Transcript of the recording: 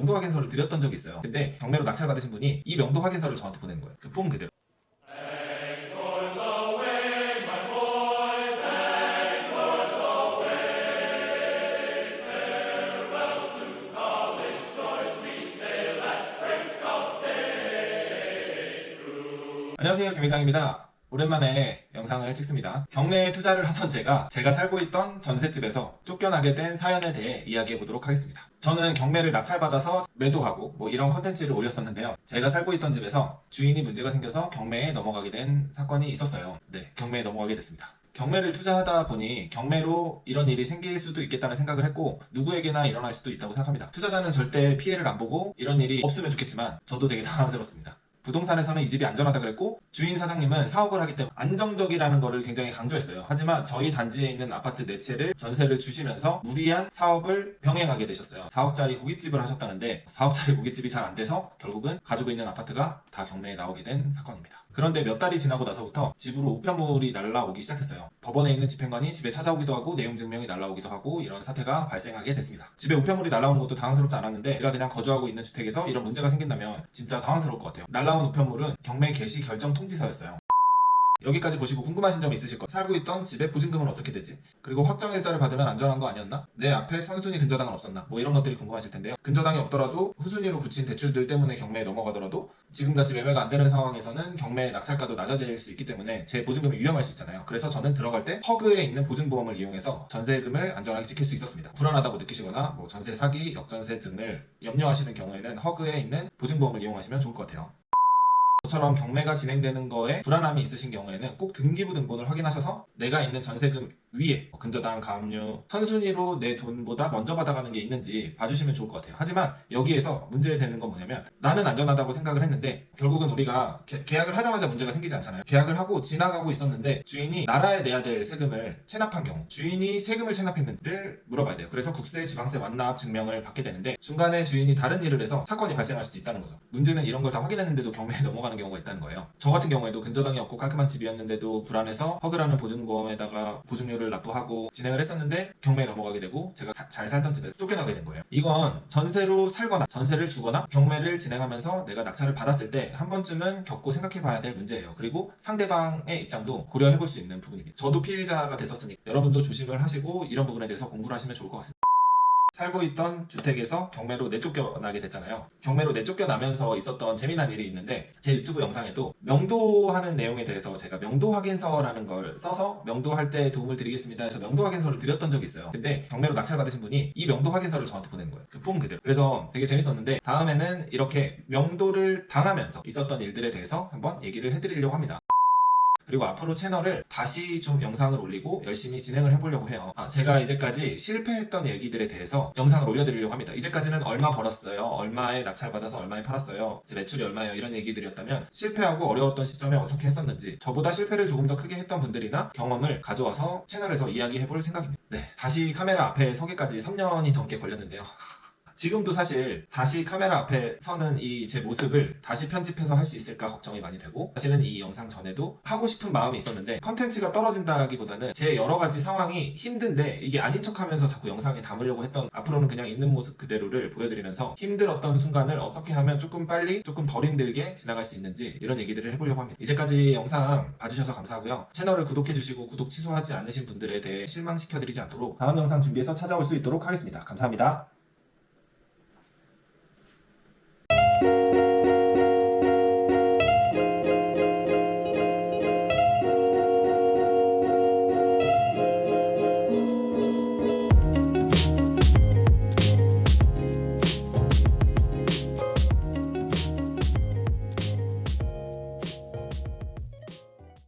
명도 확인서를 드렸던 적이 있어요. 근데 경매로 낙찰 받으신 분이 이 명도 확인서를 저한테 보낸 거예요. 그 폼 그대로. 안녕하세요 김회장입니다. 오랜만에 영상을 찍습니다. 경매에 투자를 하던 제가 제가 살고 있던 전셋집에서 쫓겨나게 된 사연에 대해 이야기해 보도록 하겠습니다. 저는 경매를 낙찰받아서 매도하고 뭐 이런 컨텐츠를 올렸었는데요. 제가 살고 있던 집에서 주인이 문제가 생겨서 경매에 넘어가게 된 사건이 있었어요. 네, 경매에 넘어가게 됐습니다. 경매를 투자하다 보니 경매로 이런 일이 생길 수도 있겠다는 생각을 했고 누구에게나 일어날 수도 있다고 생각합니다. 투자자는 절대 피해를 안 보고 이런 일이 없으면 좋겠지만 저도 되게 당황스럽습니다. 부동산에서는 이 집이 안전하다 그랬고 주인 사장님은 사업을 하기 때문에 안정적이라는 거를 굉장히 강조했어요. 하지만 저희 단지에 있는 아파트 네 채를 전세를 주시면서 무리한 사업을 병행하게 되셨어요. 4억짜리 고깃집을 하셨다는데 4억짜리 고깃집이 잘 안 돼서 결국은 가지고 있는 아파트가 다 경매에 나오게 된 사건입니다. 그런데 몇 달이 지나고 나서부터 집으로 우편물이 날라오기 시작했어요. 법원에 있는 집행관이 집에 찾아오기도 하고 내용 증명이 날라오기도 하고 이런 사태가 발생하게 됐습니다. 집에 우편물이 날라오는 것도 당황스럽지 않았는데 내가 그냥 거주하고 있는 주택에서 이런 문제가 생긴다면 진짜 당황스러울 것 같아요. 날라온 우편물은 경매 개시 결정 통지서였어요. 여기까지 보시고 궁금하신 점 있으실 거 살고 있던 집의 보증금은 어떻게 되지? 그리고 확정일자를 받으면 안전한 거 아니었나? 내 앞에 선순위 근저당은 없었나? 뭐 이런 것들이 궁금하실 텐데요. 근저당이 없더라도 후순위로 붙인 대출들 때문에 경매에 넘어가더라도 지금같이 매매가 안 되는 상황에서는 경매 낙찰가도 낮아질 수 있기 때문에 제 보증금이 위험할 수 있잖아요. 그래서 저는 들어갈 때 허그에 있는 보증보험을 이용해서 전세금을 안전하게 지킬 수 있었습니다. 불안하다고 느끼시거나 뭐 전세 사기, 역전세 등을 염려하시는 경우에는 허그에 있는 보증보험을 이용하시면 좋을 것 같아요. 저처럼 경매가 진행되는 거에 불안함이 있으신 경우에는 꼭 등기부 등본을 확인하셔서 내가 있는 전세금 위에 뭐 근저당, 가압류, 선순위로 내 돈보다 먼저 받아가는 게 있는지 봐주시면 좋을 것 같아요. 하지만 여기에서 문제되는 건 뭐냐면 나는 안전하다고 생각을 했는데 결국은 우리가 계- 계약을 하자마자 문제가 생기지 않잖아요. 계약을 하고 지나가고 있었는데 주인이 나라에 내야 될 세금을 체납한 경우 주인이 세금을 체납했는지를 물어봐야 돼요. 그래서 국세, 지방세 완납 증명을 받게 되는데 중간에 주인이 다른 일을 해서 사건이 발생할 수도 있다는 거죠. 문제는 이런 걸 다 확인했는데도 경매에 넘어가는 경우가 있다는 거예요. 저 같은 경우에도 근저당이 없고 깔끔한 집이었는데도 불안해서 허그라는 보증보험에다가 보증료 를 납부하고 진행을 했었는데 경매에 넘어가게 되고 제가 사- 잘 살던 집에서 쫓겨나게 된 거예요. 이건 전세로 살거나 전세를 주거나 경매를 진행하면서 내가 낙찰을 받았을 때 한 번쯤은 겪고 생각해 봐야 될 문제예요. 그리고 상대방의 입장도 고려해 볼 수 있는 부분입니다. 저도 피해자가 됐었으니 여러분도 조심을 하시고 이런 부분에 대해서 공부를 하시면 좋을 것 같습니다. 살고 있던 주택에서 경매로 내쫓겨나게 됐잖아요. 경매로 내쫓겨나면서 있었던 재미난 일이 있는데 제 유튜브 영상에도 명도하는 내용에 대해서 제가 명도 확인서라는 걸 써서 명도할 때 도움을 드리겠습니다 해서 명도 확인서를 드렸던 적이 있어요. 근데 경매로 낙찰 받으신 분이 이 명도 확인서를 저한테 보낸 거예요. 그 폼 그대로. 그래서 되게 재밌었는데 다음에는 이렇게 명도를 당하면서 있었던 일들에 대해서 한번 얘기를 해드리려고 합니다. 그리고 앞으로 채널을 다시 좀 영상을 올리고 열심히 진행을 해보려고 해요. 아, 제가 이제까지 실패했던 얘기들에 대해서 영상을 올려드리려고 합니다. 이제까지는 얼마 벌었어요, 얼마에 낙찰받아서 얼마에 팔았어요, 제 매출이 얼마예요 이런 얘기들이었다면 실패하고 어려웠던 시점에 어떻게 했었는지 저보다 실패를 조금 더 크게 했던 분들이나 경험을 가져와서 채널에서 이야기해볼 생각입니다. 네, 다시 카메라 앞에 서기까지 3년이 넘게 걸렸는데요. 지금도 사실 다시 카메라 앞에 서는 이 제 모습을 다시 편집해서 할 수 있을까 걱정이 많이 되고 사실은 이 영상 전에도 하고 싶은 마음이 있었는데 컨텐츠가 떨어진다기보다는 제 여러 가지 상황이 힘든데 이게 아닌 척하면서 자꾸 영상에 담으려고 했던 앞으로는 그냥 있는 모습 그대로를 보여드리면서 힘들었던 순간을 어떻게 하면 조금 빨리 조금 덜 힘들게 지나갈 수 있는지 이런 얘기들을 해보려고 합니다. 이제까지 영상 봐주셔서 감사하고요. 채널을 구독해주시고 구독 취소하지 않으신 분들에 대해 실망시켜드리지 않도록 다음 영상 준비해서 찾아올 수 있도록 하겠습니다. 감사합니다.